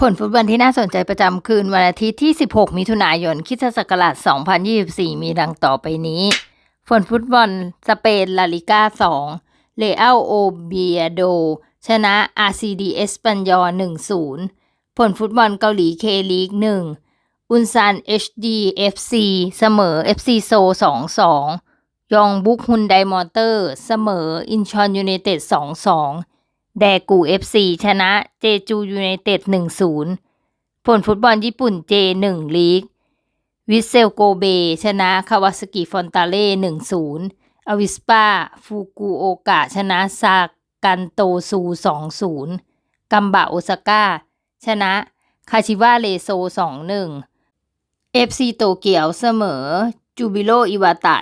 ผลฟุตบอลที่น่าสนใจประจำคืนวันอาทิตย์ที่ 16 มิถุนายนคริสตศักราช 2024 มีดังต่อไปนี้ ผลฟุตบอลสเปนลาลิก้า 2 เลอัลโอเบียโด ชนะ RCD เอสปันยอ1-0 ผลฟุตบอลเกาหลีเคลีก 1 อุนซัน HD FC เสมอ FC โซ 2-2 ยองบุกฮุนไดมอเตอร์ เสมออินชอนยูเนเต็ด 2-2 แดกู FC ชนะเจจูยูไนเต็ด1-0 ผลฟุตบอลญี่ปุ่น J1 ลีก วิเซลโกเบ ชนะคาวาสกิฟอนตาเล่1-0 อวิสปาฟูกุโอกะ ชนะซากันโตซู 2-0 กัมบะโอซาก้า ชนะคาชิวาเลโซ 2-1 FC โตเกียวเสมอ จูบิโรอิวาตะ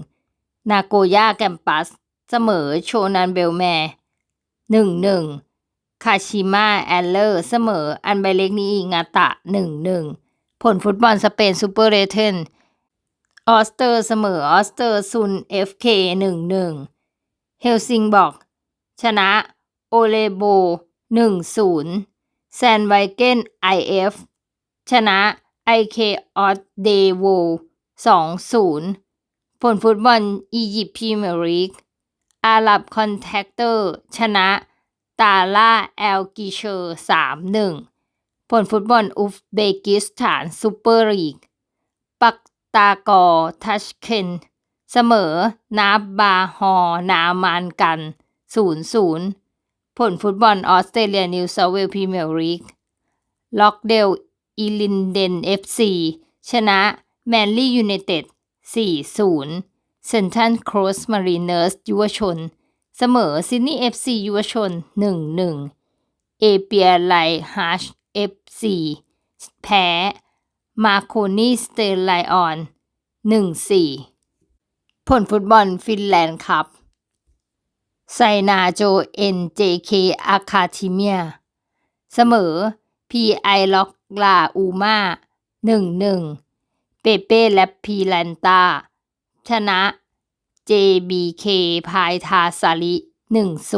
1-1 นาโกย่าแกมปัส เสมอโชนันเบลแมร์ หนึ่งหนึ่งคาชิมาแอลเลอร์เสมออันไบเล็กนีงาตะหนึ่งหนึ่งผลฟุตบอลสเปนซูเปอร์เรเทนออสเตอร์เสมอออสเตอร์ซุนเอฟเคหนึ่งหนึ่งเฮลซิงบอก ชนะโอเลโบหนึ่งศูนย์แซนไวเกนไอเอฟชนะไอเคออสเดโวสองศูนย์ผลฟุตบอลอียิปต์พรีเมียร์ลีก อาหรับคอนแทคเตอร์ชนะตาล่าแอลกิเชอร์สามหนึ่งผลฟุตบอลอุซเบกิสถานซูเปอร์ลีก ปักตากอทัชเคนเสมอนาบาฮอ นามานกันศูนย์ศูนย์ผลฟุตบอลออสเตรเลียนิวเซาเวลพรีเมียร์ลีก ล็อกเดลอีลินเดนเอฟซีชนะแมนลี่ยูไนเต็ดสี่ศูนย์ เซนทันโครอสมารีเนอร์สยุวชน เสมอซิดนีย์เอฟซียุวชน 1-1 เอเปียไลฮัชเอฟซีแพ้ มาโคนีสเตอร์ไลออน 1-4 ผลฟุตบอลฟินแลนด์คัพไซนาโจเอ็นเจเคอาคาทิเมีย เสมอพีไอล็อกลาอูมา1-1เปเป้และพีแลนตา ชนะ JBK พายทาสาลิ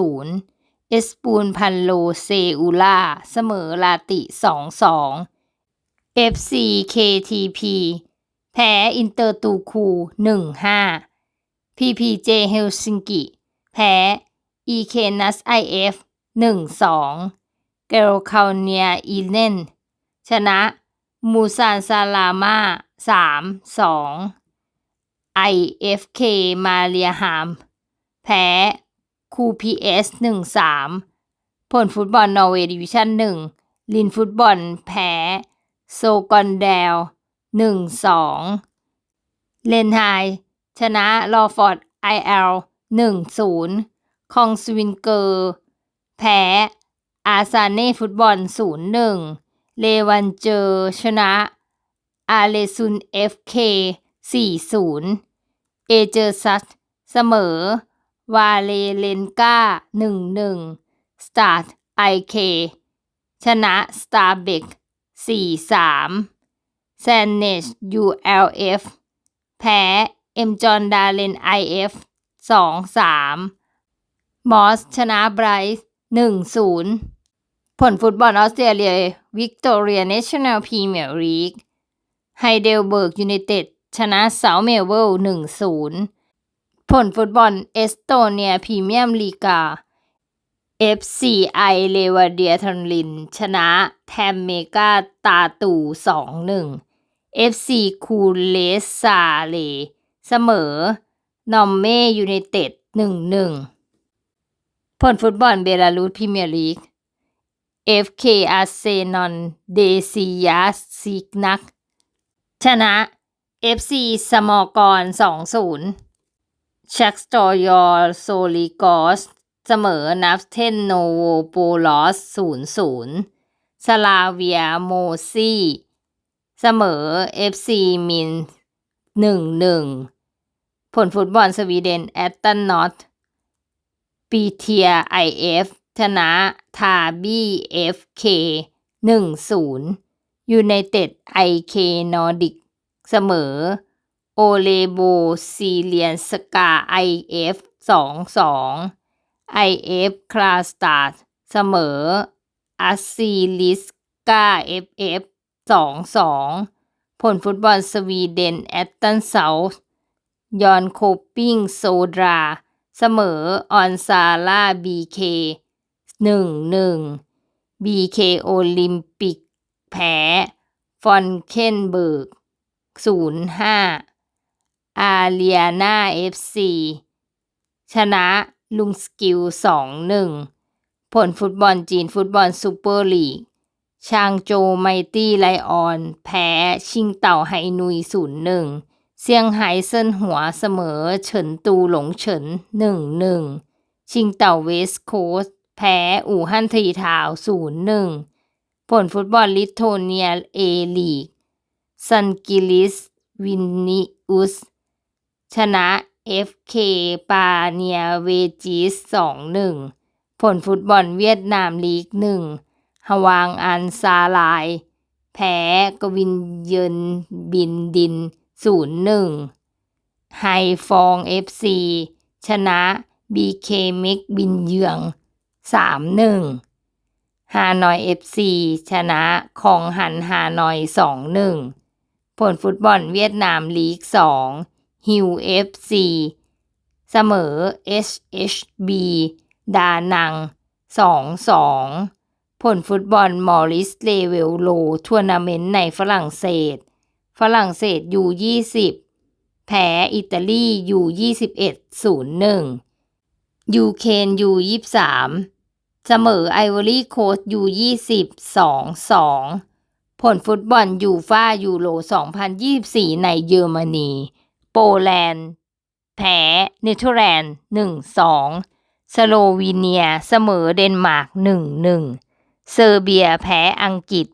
1-0เอสปูนพันโลเซอูล่าเสมอลาติ 2-2 FC KTP แพ้อินเตอร์ตูคู 1-5 PPJ เฮลซิงกิ แพ้ EK NUS IF 1-2 เกลคาเนียอีเลนชนะ มูซานซาลามา3-2 IFK มาเรียฮาม แพ้ QPS 1-3ผลฟุตบอลนอร์เวย์ดิวิชั่น1ลินฟุตบอลแพ้ โซกอนแดล1-2เลนไฮชนะลอฟอร์ด IL 1-0คองสวินเกอร์ แพ้ อาซาเน่ฟุตบอล0-1เลวันเจอชนะ อาเลซุน FK 4-0 เอเจอร์ซัสเสมอ วาเลเลนกา1-1 สตาร์ทไอเคชนะสตาร์เบก4-3แซนเนช ULF แพ้เอ็มจอนดาเลน IF 2-3 มอสชนะไบรท์1-0 ผลฟุตบอลออสเตรเลียวิกตอเรียเนชั่นแนลพรีเมียร์ลีกไฮเดลเบิร์กยูไนเต็ด ชนะเซาเมลเวล1-0ผลฟุตบอลเอสโตเนียพรีเมียมลีกา FCI เลวาเดียทอนลิน ชนะแทมเมกาตาตู2-1 FC คูเลสซาเล เสมอนอมเมยูไนเต็ด1-1ผลฟุตบอลเบลารุสพรีเมียร์ลีก FK อาร์เซนอลเดซิยาซิกนัก ชนะ FC สมอกร 2-0 ชักสตอยอโซลิกอส เสมอนัฟเทนโนโวโปลอส 0-0 สลาเวียโมซีเสมอ FC มิน 1-1 ผลฟุตบอลสวีเดนแอตตันนอตปีเทียไอเอฟชนะทาบีเอฟเค 1-0 ยูไนเต็ดไอเคนอร์ดิก เสมอโอเลโบซีเลียนสกาไอเอฟ2-2ไอเอฟคลาสตาร์เสมออาซีลิสกา FF 2-2ผลฟุตบอลสวีเดนแอตตันเซาท์ยอนโคปิ้งโซดรา เสมอออนซาร่า BK 1-1 BK โอลิมปิกแพ้ฟอนเคนเบิร์ก 0-5 อาเรียนาเอฟซีชนะลุงสกิล 2-1 ผลฟุตบอลจีนฟุตบอลซูเปอร์ลีก ชางโจไมตี้ไลออน แพ้ชิงเต่าไฮนุย 0-1 เซี่ยงไฮ้เซินหัวเสมอเฉินตูหลงเฉิน 1-1 ชิงเต่าเวสต์โคส์แพ้อู่ฮั่นทีทาว 0-1 ผลฟุตบอลลิทโทเนียเอลีก ซันกิลิส วินนิอุส ชนะ FK ปาเนียเวจิส2-1ผลฟุตบอลเวียดนามลีก1ฮวางอันซาลาย แพ้กวินเยินบินดิน0-1ไฮฟอง FC ชนะ BK เม็กบินเยือง3-1ฮานอย FC ชนะคองหันฮานอย2-1 ผลฟุตบอลเวียดนามลีก 2 ฮิว FC เสมอ SHB ดานัง 2-2 ผลฟุตบอลมอริสเลเวลโลทัวร์นาเมนต์ในฝรั่งเศส ฝรั่งเศส U20 แพ้อิตาลี U21 0-1 ยูเคน U23 เสมอไอวอรี่โคสต์ U20 2-2 ผลฟุตบอลยูฟ่ายูโร 2024 ในเยอรมนี โปแลนด์ แพ้เนเธอร์แลนด์ 1-2 สโลวีเนียเสมอเดนมาร์ก 1-1 เซอร์เบียแพ้อังกฤษ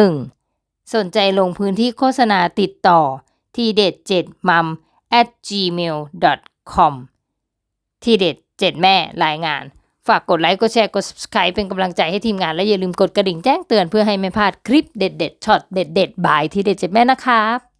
0-1 สนใจลงพื้นที่โฆษณาติดต่อทีเด็ด7มัม at gmail com ทีเด็ด7แม่รายงาน ฝากกดไลค์ กดแชร์ กด subscribe เป็นกำลังใจให้ทีมงาน และอย่าลืมกดกระดิ่งแจ้งเตือนเพื่อให้ไม่พลาดคลิปเด็ดๆช็อตเด็ดๆบายที่เด็ดเจ็บแม่นะครับ